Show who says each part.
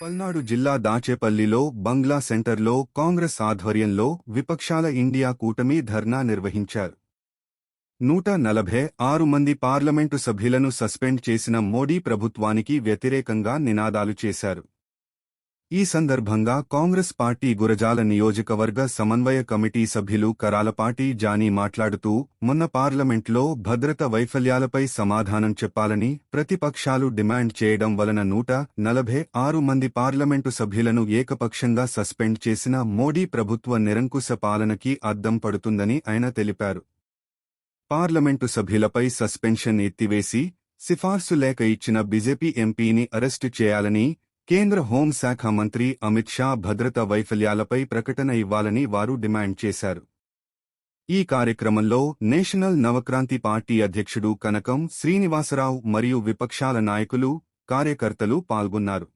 Speaker 1: పల్నాడు జిల్లా దాచేపల్లిలో బంగ్లా సెంటర్లో కాంగ్రెస్ ఆధ్వర్యంలో విపక్షాల ఇండియా కూటమి ధర్నా నిర్వహించారు. నూట నలభై ఆరు మంది పార్లమెంటు సభ్యులను సస్పెండ్ చేసిన మోడీ ప్రభుత్వానికి వ్యతిరేకంగా నినాదాలు చేశారు. ఈ సందర్భంగా కాంగ్రెస్ పార్టీ గురజాల నియోజకవర్గ సమన్వయ కమిటీ సభ్యులు కరాలపాటి జానీ మాట్లాడుతూ మొన్న పార్లమెంట్లో భద్రత వైఫల్యాలపై సమాధానం చెప్పాలని ప్రతిపక్షాలు డిమాండ్ చేయడం వలన నూట నలభై ఆరు మంది పార్లమెంటు సభ్యులను ఏకపక్షంగా సస్పెండ్ చేసిన మోడీ ప్రభుత్వ నిరంకుశ పాలనకి అద్దం పడుతుందని ఆయన తెలిపారు. పార్లమెంటు సభ్యులపై సస్పెన్షన్ ఎత్తివేసి సిఫార్సు లేఖ ఇచ్చిన బీజేపీ ఎంపీని అరెస్టు చేయాలని కేంద్ర హోంశాఖ మంత్రి అమిత్ షా భద్రత వైఫల్యాలపై ప్రకటన ఇవ్వాలని వారు డిమాండ్ చేశారు. ఈ కార్యక్రమంలో నేషనల్ నవక్రాంతి పార్టీ అధ్యక్షుడు కనకం శ్రీనివాసరావు మరియు విపక్షాల నాయకులు కార్యకర్తలు పాల్గొన్నారు.